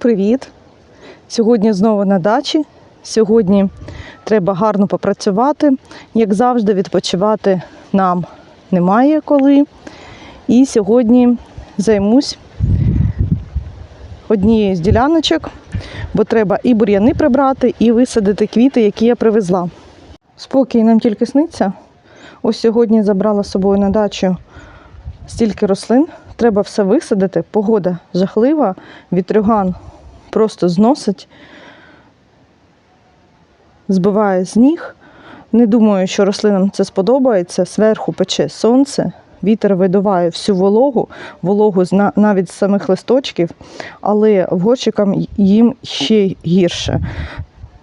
Привіт! Сьогодні знову на дачі. Сьогодні треба гарно попрацювати. Як завжди, відпочивати нам немає коли. І сьогодні займусь однією з діляночок, бо треба і бур'яни прибрати, і висадити квіти, які я привезла. Спокій нам тільки сниться. Ось сьогодні забрала з собою на дачу стільки рослин. Треба все висадити. Погода жахлива, вітрюган просто зносить, збиває з ніг. Не думаю, що рослинам це сподобається. Зверху пече сонце, вітер видуває всю вологу, вологу навіть з самих листочків, але в горщикам їм ще гірше.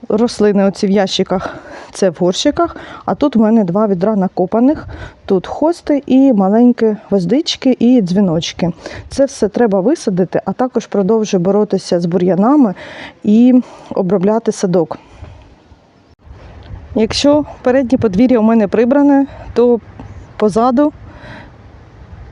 Рослини оці в ящиках це в горщиках, а тут в мене два відра накопаних. Тут хости і маленькі гвоздички і дзвіночки. Це все треба висадити, а також продовжую боротися з бур'янами і обробляти садок. Якщо переднє подвір'я у мене прибране, то позаду,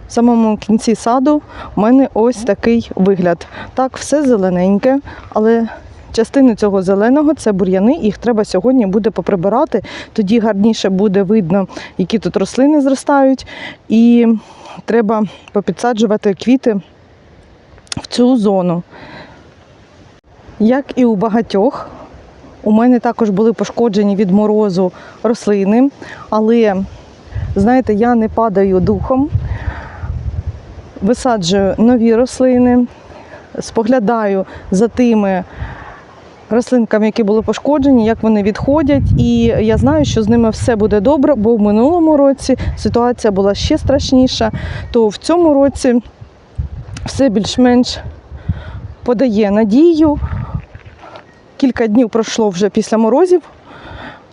в самому кінці саду, у мене ось такий вигляд. Так, все зелененьке, але частини цього зеленого це бур'яни, їх треба сьогодні буде поприбирати. Тоді гарніше буде видно, які тут рослини зростають, і треба попідсаджувати квіти в цю зону. Як і у багатьох, у мене також були пошкоджені від морозу рослини, але знаєте, я не падаю духом, висаджую нові рослини, споглядаю за тими рослинками, які були пошкоджені, як вони відходять. І я знаю, що з ними все буде добре, бо в минулому році ситуація була ще страшніша, то в цьому році все більш-менш подає надію. Кілька днів пройшло вже після морозів.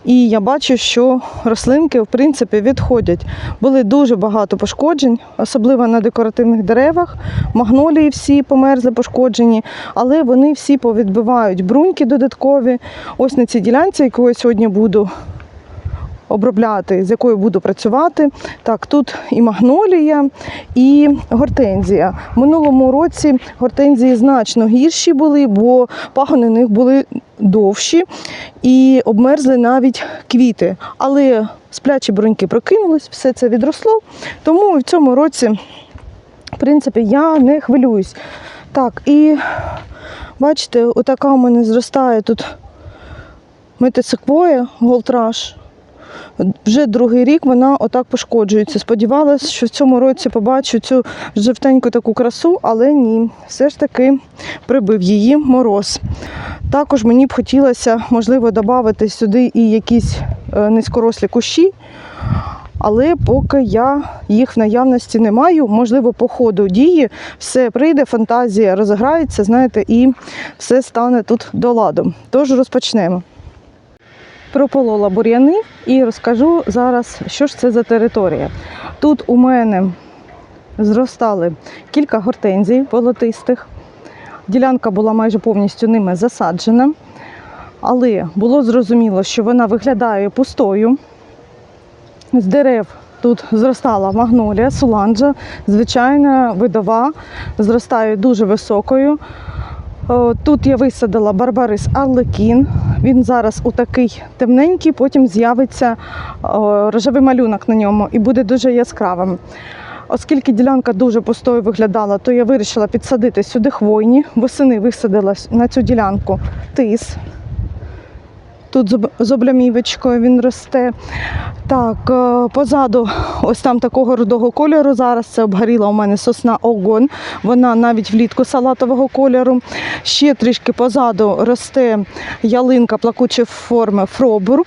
І я бачу, що рослинки в принципі відходять. Були дуже багато пошкоджень, особливо на декоративних деревах. Магнолії всі померзли, пошкоджені, але вони всі повідбивають бруньки додаткові. Ось на цій ділянці, яку я сьогодні буду обробляти, з якою буду працювати. Так, тут і магнолія, і гортензія. Минулому році гортензії значно гірші були, бо пагони них були довші і обмерзли навіть квіти. Але сплячі бруньки прокинулись, все це відросло. Тому в цьому році, в принципі, я не хвилююсь. Так, і бачите, отака у мене зростає тут метисеквоя, голтраж. Вже другий рік вона отак пошкоджується. Сподівалася, що в цьому році побачу цю жовтеньку таку красу, але ні, все ж таки прибив її мороз. Також мені б хотілося, можливо, додати сюди і якісь е, низькорослі кущі, але поки я їх в наявності не маю, можливо, по ходу дії все прийде, фантазія розіграється, знаєте, і все стане тут до ладу. Тож розпочнемо. Прополола бур'яни і розкажу зараз, що ж це за територія. Тут у мене зростали кілька гортензій волотистих. Ділянка була майже повністю ними засаджена, але було зрозуміло, що вона виглядає пустою. З дерев тут зростала магнолія, суланджа, звичайна видова, зростає дуже високою. Тут я висадила барбарис арлекін. Він зараз у такий темненький, потім з'явиться рожевий малюнок на ньому і буде дуже яскравим. Оскільки ділянка дуже пустою виглядала, то я вирішила підсадити сюди хвойні. Восени висадила на цю ділянку тис. Тут з облямівочкою він росте. Так, е, позаду, ось там такого рудого кольору. Зараз це обгоріла у мене сосна огонь. Вона навіть влітку салатового кольору. Ще трішки позаду росте ялинка плакучої форми Фробург.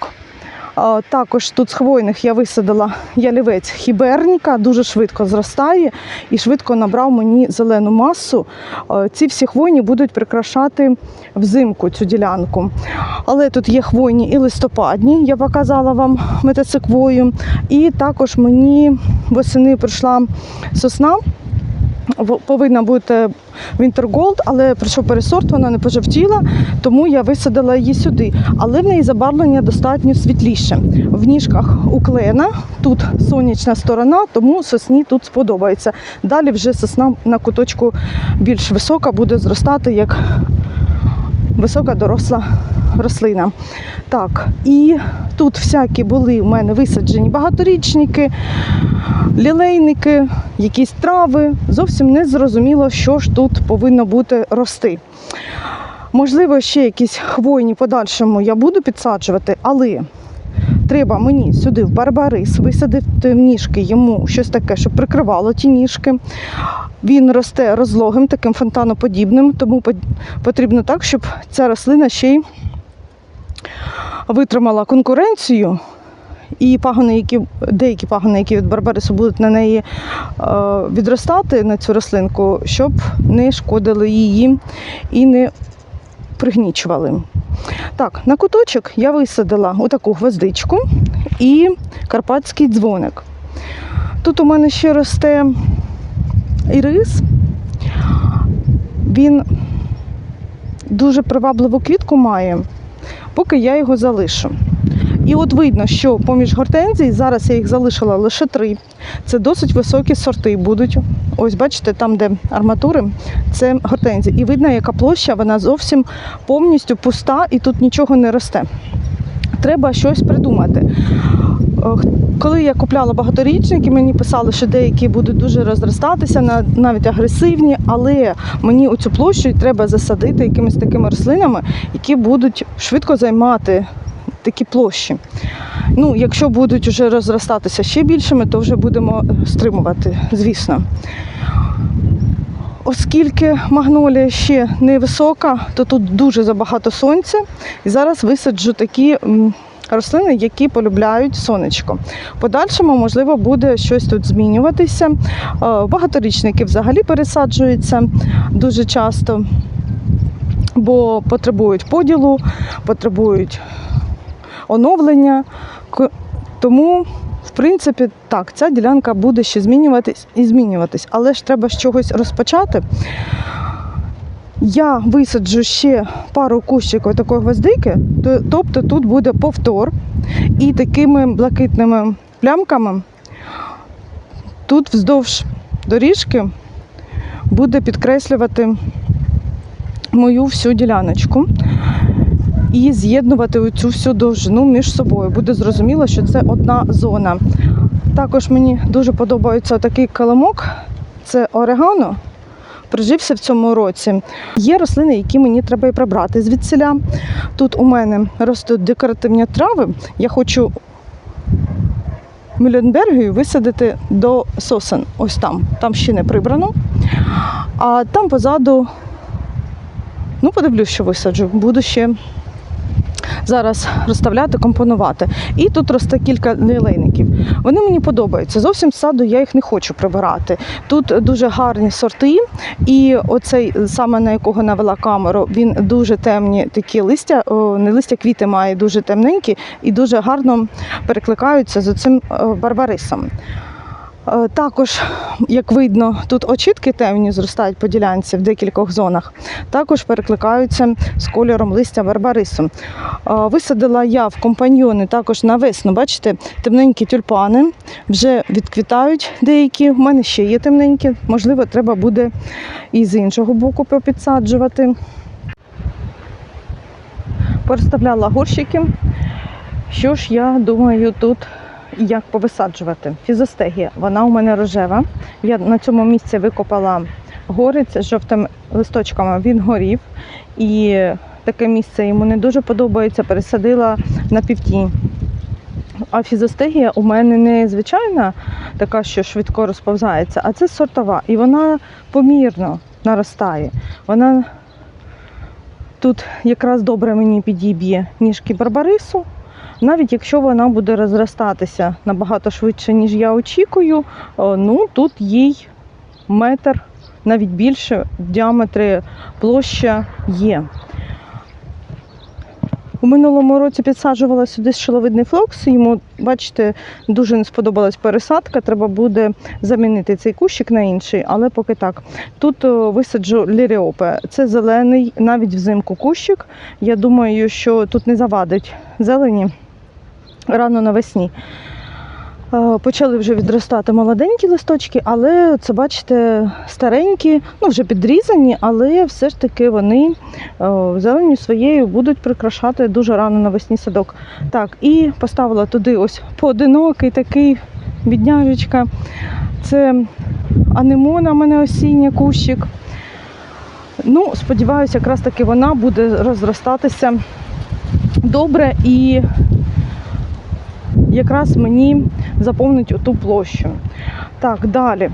Також тут з хвойних я висадила ялівець хіберніка, дуже швидко зростає і швидко набрав мені зелену масу. Ці всі хвойні будуть прикрашати взимку цю ділянку. Але тут є хвойні і листопадні, я показала вам метациквою. І також мені восени прийшла сосна повинна бути Gold, але прийшов пересорт, вона не пожовтіла, тому я висадила її сюди. Але в неї забарвлення достатньо світліше. В ніжках уклена, тут сонячна сторона, тому сосні тут сподобається. Далі вже сосна на куточку більш висока буде зростати як висока доросла рослина. Так, і тут всякі були у мене висаджені багаторічники, лілейники, якісь трави. Зовсім не зрозуміло, що ж тут повинно бути рости. Можливо, ще якісь хвойні в подальшому я буду підсаджувати, але треба мені сюди в барбарис висадити в ніжки йому щось таке, щоб прикривало ті ніжки. Він росте розлогим, таким фонтаноподібним, тому потрібно так, щоб ця рослина ще й витримала конкуренцію. І пагони, які деякі пагони, які від барбарису будуть на неї е, відростати на цю рослинку, щоб не шкодили її і не пригнічували. Так, на куточок я висадила отаку гвоздичку і карпатський дзвоник. Тут у мене ще росте ірис. Він дуже привабливу квітку має, поки я його залишу. І от видно, що поміж гортензій, зараз я їх залишила лише три. Це досить високі сорти будуть. Ось бачите, там, де арматури, це гортензії. І видно, яка площа, вона зовсім повністю пуста і тут нічого не росте. Треба щось придумати. Коли я купляла багаторічники, мені писали, що деякі будуть дуже розростатися, навіть агресивні, але мені оцю площу треба засадити якимись такими рослинами, які будуть швидко займати такі площі. Ну, якщо будуть вже розростатися ще більшими, то вже будемо стримувати, звісно. Оскільки магнолія ще не висока, то тут дуже забагато сонця. І зараз висаджу такі рослини, які полюбляють сонечко. Подальшому, можливо, буде щось тут змінюватися. Е, Багаторічники взагалі пересаджуються дуже часто, бо потребують поділу, потребують оновлення. Тому, в принципі, так, ця ділянка буде ще змінюватись і змінюватись, але ж треба з чогось розпочати. Я висаджу ще пару кущиків такої гвоздики, то- тобто тут буде повтор, і такими блакитними плямками тут вздовж доріжки буде підкреслювати мою всю діляночку і з'єднувати цю всю довжину між собою. Буде зрозуміло, що це одна зона. Також мені дуже подобається такий килимок, це орегано. Прижився в цьому році. Є рослини, які мені треба і прибрати звідсіля. Тут у мене ростуть декоративні трави. Я хочу Мюлленбергію висадити до сосен. Ось там. Там ще не прибрано. А там позаду, ну, подивлюсь, що висаджу. Буду ще зараз розставляти, компонувати. І тут росте кілька лілейників. Вони мені подобаються. Зовсім з саду я їх не хочу прибирати. Тут дуже гарні сорти, і оцей, саме на якого навела камеру, він дуже темні такі листя, не листя, квіти має дуже темненькі і дуже гарно перекликаються з цим барбарисом. Е, Також, як видно, тут очітки темні зростають по ділянці в декількох зонах. Також перекликаються з кольором листя барбарису. Е, Висадила я в компаньйони також на весну. Бачите, темненькі тюльпани вже відквітають деякі. У мене ще є темненькі. Можливо, треба буде і з іншого боку попідсаджувати. Переставляла горщики. Що ж я думаю тут як повисаджувати. Фізостегія, вона у мене рожева. Я на цьому місці викопала горець з жовтими листочками, він горів. І таке місце йому не дуже подобається, пересадила на півтінь. А фізостегія у мене не звичайна, така, що швидко розповзається, а це сортова. І вона помірно наростає. Вона тут якраз добре мені підіб'є ніжки барбарису. Навіть якщо вона буде розростатися набагато швидше, ніж я очікую, ну тут їй метр, навіть більше в діаметрі площа є. У минулому році підсаджувала сюди шиловидний флокс. Йому, бачите, дуже не сподобалась пересадка. Треба буде замінити цей кущик на інший, але поки так. Тут висаджу ліріопе. Це зелений, навіть взимку кущик. Я думаю, що тут не завадить зелені рано навесні. Е, Почали вже відростати молоденькі листочки, але це, бачите, старенькі, ну вже підрізані, але все ж таки вони е, зеленю своєю будуть прикрашати дуже рано навесні садок. Так, і поставила туди ось поодинокий такий бідняжечка. Це анемона, в мене осіння кущик. Ну, сподіваюся, якраз таки вона буде розростатися добре і якраз мені заповнить оту площу. Так, далі.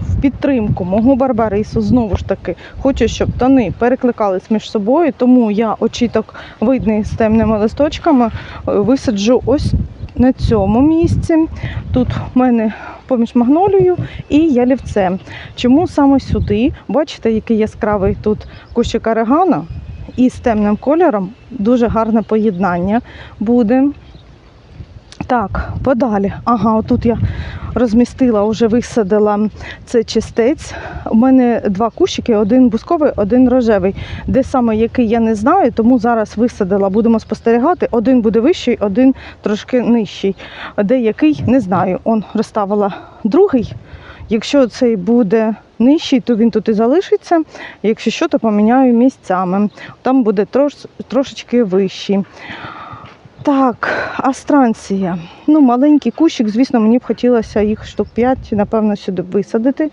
В підтримку мого барбарису, знову ж таки, хочу, щоб тони перекликались між собою, тому я очіток видний з темними листочками е, висаджу ось на цьому місці. Тут в мене поміж магнолією і ялівцем. Чому саме сюди? Бачите, який яскравий тут кущик орегано і з темним кольором дуже гарне поєднання буде. Так, подалі. Ага, отут я розмістила, вже висадила це чистець. У мене два кущики, один бусковий, один рожевий. Де саме який я не знаю, тому зараз висадила, будемо спостерігати. Один буде вищий, один трошки нижчий. Де який не знаю. Он розставила другий. Якщо цей буде нижчий, то він тут і залишиться. Якщо що, то поміняю місцями. Там буде трош, трошечки вищий. Так, астранція. Ну, маленький кущик, звісно, мені б хотілося їх штук 5, напевно, сюди висадити,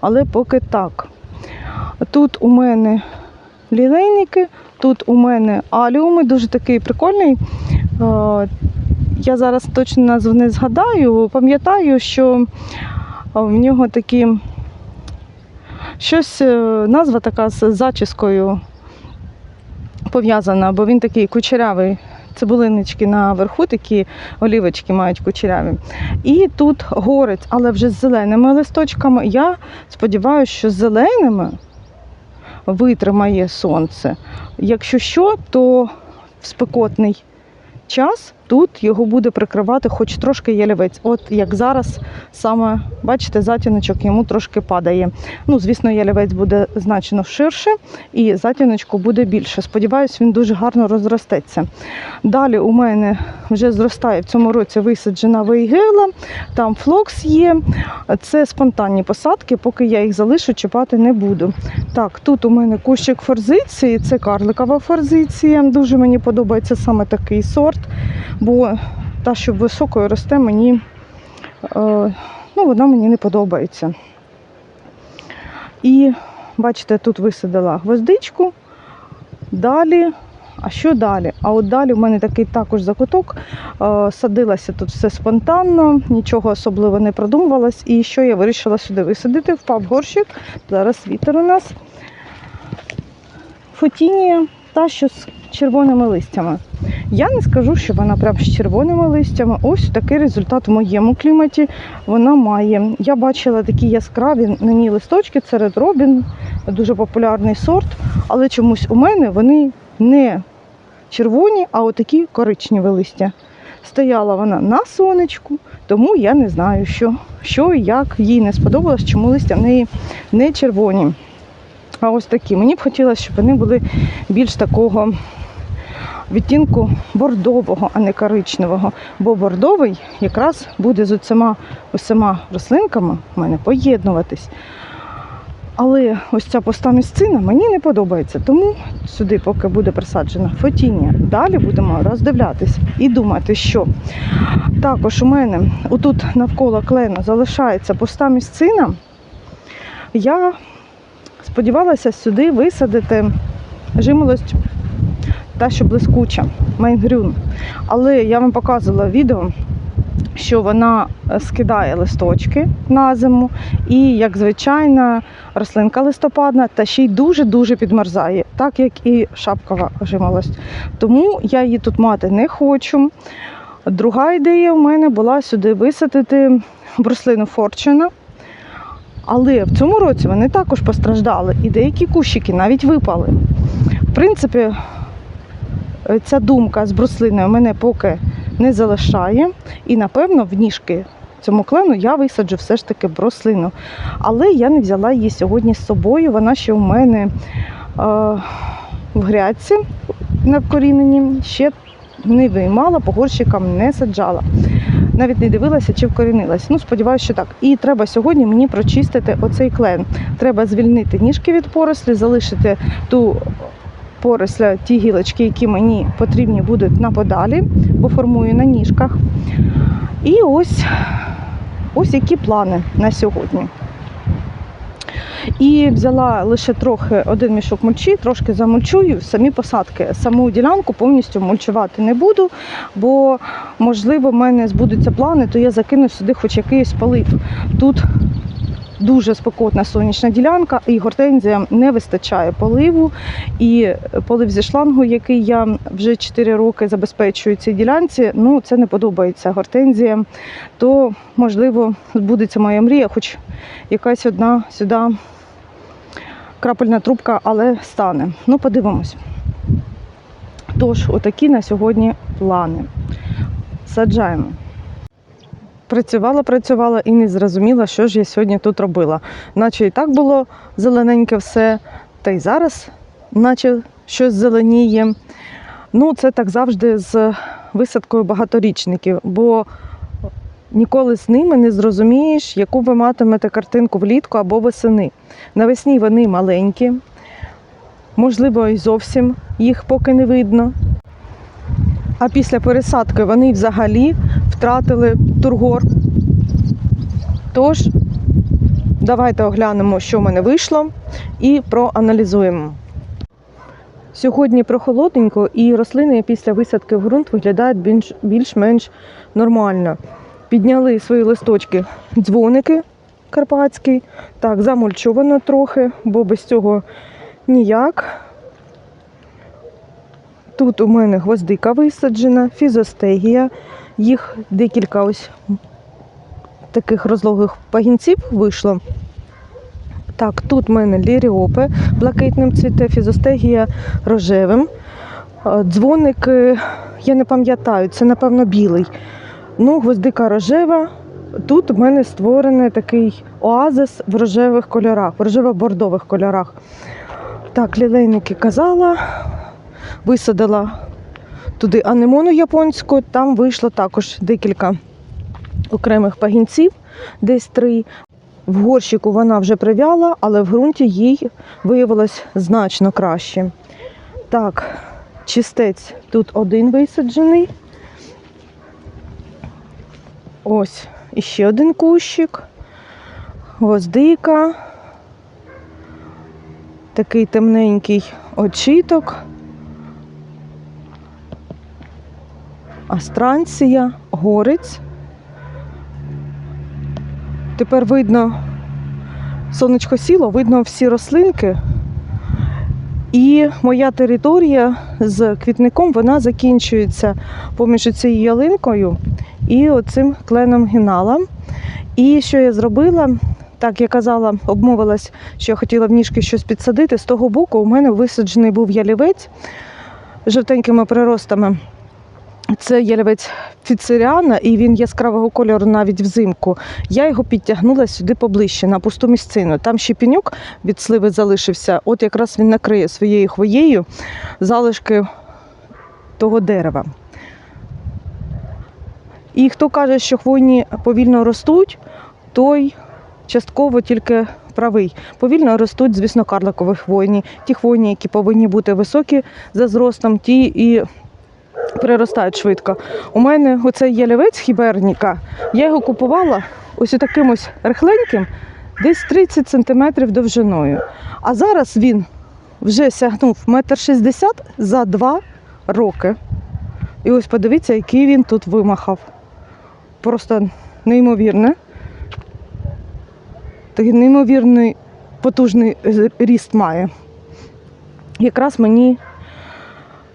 але поки так. Тут у мене лілейники, тут у мене аліуми, дуже такий прикольний. Е, Я зараз точно назву не згадаю. Пам'ятаю, що в нього такі щось, е, назва така з зачіскою пов'язана, бо він такий кучерявий цибулиночки наверху, такі олівочки мають кучеряві. І тут горець, але вже з зеленими листочками. Я сподіваюся, що з зеленими витримає сонце. Якщо що, то в спекотний час тут його буде прикривати хоч трошки ялівець. От як зараз саме, бачите, затіночок йому трошки падає. Ну, звісно, ялівець буде значно ширше і затіночку буде більше. Сподіваюсь, він дуже гарно розростеться. Далі у мене вже зростає в цьому році висаджена вейгела, там флокс є. Це спонтанні посадки, поки я їх залишу, чіпати не буду. Так, тут у мене кущик форзиції, це карликова форзиція. Дуже мені подобається саме такий сорт, бо та, що високою росте, мені е, ну, вона мені не подобається. І бачите, тут висадила гвоздичку. Далі, а що далі? А от далі в мене такий також закуток. Е, Садилася тут все спонтанно, нічого особливо не продумувалось. І що я вирішила сюди висадити? Впав горщик. Зараз вітер у нас. Фотінія, та що з червоними листями. Я не скажу, що вона прям з червоними листями. Ось такий результат в моєму кліматі вона має. Я бачила такі яскраві на ній листочки, це Red Robin, дуже популярний сорт, але чомусь у мене вони не червоні, а отакі коричневі листя. Стояла вона на сонечку, тому я не знаю, що, що і як їй не сподобалось, чому листя в неї не червоні. А ось такі. Мені б хотілося, щоб вони були більш такого відтінку бордового, а не коричневого. Бо бордовий якраз буде з усіма, усіма рослинками в мене поєднуватись. Але ось ця пуста місцина мені не подобається. Тому сюди, поки буде присаджена фотіння, далі будемо роздивлятись і думати, що також у мене отут навколо клена залишається пуста місцина. Я сподівалася сюди висадити жимолость та що блискуча, майнгрюн. Але я вам показувала відео, що вона е, скидає листочки на зиму, і, як звичайна рослинка листопадна, та ще й дуже-дуже підмерзає, так як і шапкова жимолость. Тому я її тут мати не хочу. Друга ідея у мене була сюди висадити бруслину Форчуна. Але в цьому році вони також постраждали, і деякі кущики навіть випали. В принципі, ця думка з бруслиною мене поки не залишає. І, напевно, в ніжки цьому клену я висаджу все ж таки бруслину. Але я не взяла її сьогодні з собою. Вона ще у мене е, в грядці на вкоріненні ще не виймала, по горщикам не саджала. Навіть не дивилася, чи вкорінилась. Ну, сподіваюся, що так. І треба сьогодні мені прочистити оцей клен. Треба звільнити ніжки від порослі, залишити ту поросля, ті гілочки, які мені потрібні будуть на подалі, бо формую на ніжках. І ось, ось які плани на сьогодні. І взяла лише трохи один мішок мульчі, трошки замульчую самі посадки. Саму ділянку повністю мульчувати не буду, бо можливо в мене збудуться плани, то я закину сюди хоч якийсь полив. Тут дуже спекотна сонячна ділянка, і гортензіям не вистачає поливу. І полив зі шлангу, який я вже 4 роки забезпечую цій ділянці, ну це не подобається гортензіям. То можливо збудеться моя мрія, хоч якась одна сюди крапельна трубка, але стане. Ну, подивимось. Тож, отакі на сьогодні плани. Саджаємо. Працювала, працювала і не зрозуміла, що ж я сьогодні тут робила. Наче і так було зелененьке все, та й зараз, наче щось зеленіє. Ну, це так завжди з висадкою багаторічників, бо ніколи з ними не зрозумієш, яку ви матимете картинку влітку або восени. Навесні вони маленькі, можливо, і зовсім їх поки не видно. А після пересадки вони взагалі втратили тургор. Тож, давайте оглянемо, що в мене вийшло, і проаналізуємо. Сьогодні прохолодненько, і рослини після висадки в ґрунт виглядають більш- більш-менш нормально. Підняли свої листочки дзвоники карпатські. Так, замульчовано трохи, бо без цього ніяк. Тут у мене гвоздика висаджена, фізостегія. Їх декілька ось таких розлогих пагінців вийшло. Так, тут в мене ліріопи блакитним цвіте, фізостегія рожевим. Е, Дзвоник, е, я не пам'ятаю, це, напевно, білий. Ну, гвоздика рожева. Тут в мене створений такий оазис в рожевих кольорах, в рожево-бордових кольорах. Так, лілейники казала, висадила туди анемону японську, там вийшло також декілька окремих пагінців, десь три. В горщику вона вже прив'яла, але в ґрунті їй виявилось значно краще. Так, чистець тут один висаджений. Ось іще один кущик. Гвоздика. Такий темненький очіток. Астранція, горець. Тепер видно, сонечко сіло, видно всі рослинки. І моя територія з квітником вона закінчується поміж цією ялинкою і оцим кленом гінала. І що я зробила? Так, я казала, обмовилась, що я хотіла в ніжки щось підсадити. З того боку у мене висаджений був ялівець жовтенькими приростами. Це ялівець фіцеріана, і він яскравого кольору навіть взимку. Я його підтягнула сюди поближче, на пусту місцину. Там ще пеньок від сливи залишився. От якраз він накриє своєю хвоєю залишки того дерева. І хто каже, що хвойні повільно ростуть, той частково тільки правий. Повільно ростуть, звісно, карликові хвойні. Ті хвойні, які повинні бути високі за зростом, ті і приростають швидко. У мене оцей ялівець хіберніка, я його купувала ось таким ось рихленьким, десь 30 см довжиною. А зараз він вже сягнув метр шістдесят за два роки. І ось подивіться, який він тут вимахав. Просто неймовірне. Такий неймовірний потужний ріст має. Якраз мені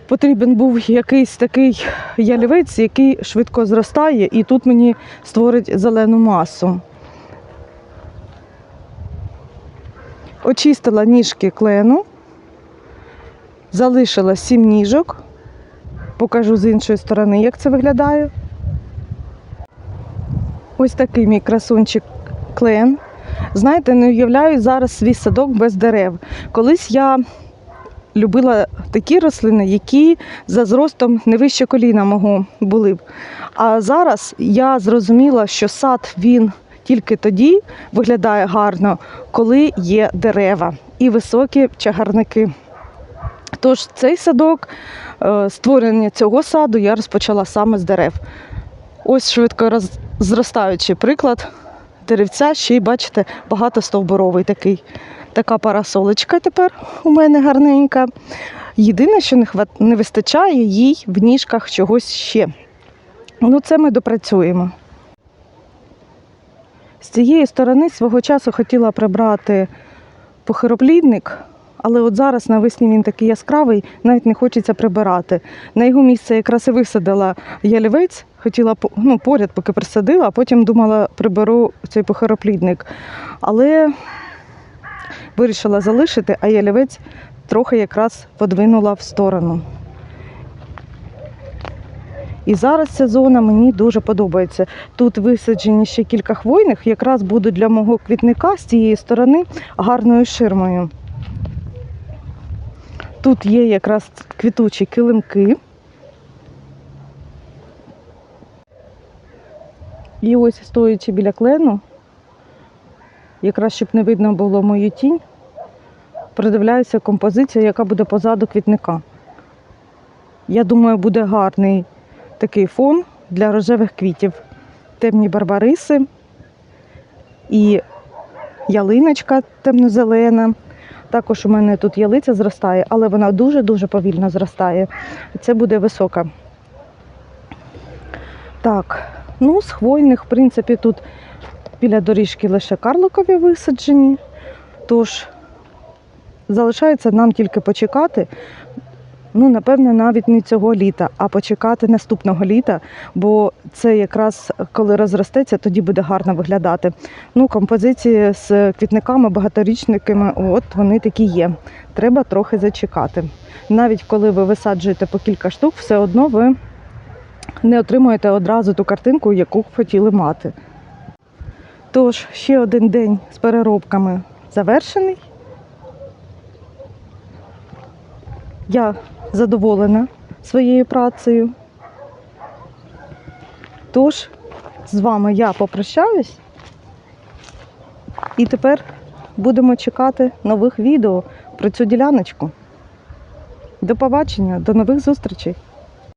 потрібен був якийсь такий ялівець, який швидко зростає, і тут мені створить зелену масу. Очистила ніжки клену, залишила сім ніжок. покажу з іншої сторони, як це виглядає. Ось такий мій красунчик клен. Знаєте, не уявляю зараз свій садок без дерев. Колись я любила такі рослини, які за зростом не вище коліна мого були б. А зараз я зрозуміла, що сад він тільки тоді виглядає гарно, коли є дерева і високі чагарники. Тож цей садок, е, створення цього саду я розпочала саме з дерев. Ось швидко роз... зростаючий приклад деревця, ще й бачите, багатостовбуровий такий. Така парасолочка тепер у мене гарненька. Єдине, що не, вистачає їй в ніжках чогось ще. Ну, це ми допрацюємо. З цієї сторони свого часу хотіла прибрати похироплідник, але от зараз навесні він такий яскравий, навіть не хочеться прибирати. На його місце якраз і висадила ялівець, хотіла ну, поряд, поки присадила, а потім думала, приберу цей похироплідник. Але вирішила залишити, а ялівець трохи якраз подвинула в сторону. І зараз ця зона мені дуже подобається. Тут висаджені ще кілька хвойних, якраз будуть для мого квітника з цієї сторони гарною ширмою. Тут є якраз квітучі килимки. І ось стоячи біля клену, якраз щоб не видно було мою тінь, придивляюся композиція, яка буде позаду квітника. Я думаю, буде гарний такий фон для рожевих квітів. Темні барбариси і ялиночка темно-зелена. Також у мене тут ялиця зростає, але вона дуже-дуже повільно зростає. Це буде висока. Так, ну, з хвойних, в принципі, тут біля доріжки лише карликові висаджені. Тож залишається нам тільки почекати. Ну, напевне, навіть не цього літа, а почекати наступного літа, бо це якраз коли розростеться, тоді буде гарно виглядати. Ну, композиції з квітниками, багаторічниками, от вони такі є. Треба трохи зачекати. Навіть коли ви висаджуєте по кілька штук, все одно ви не отримуєте одразу ту картинку, яку хотіли мати. Тож, ще один день з переробками завершений. Я задоволена своєю працею. Тож, з вами я попрощаюсь. І тепер будемо чекати нових відео про цю діляночку. До побачення, до нових зустрічей!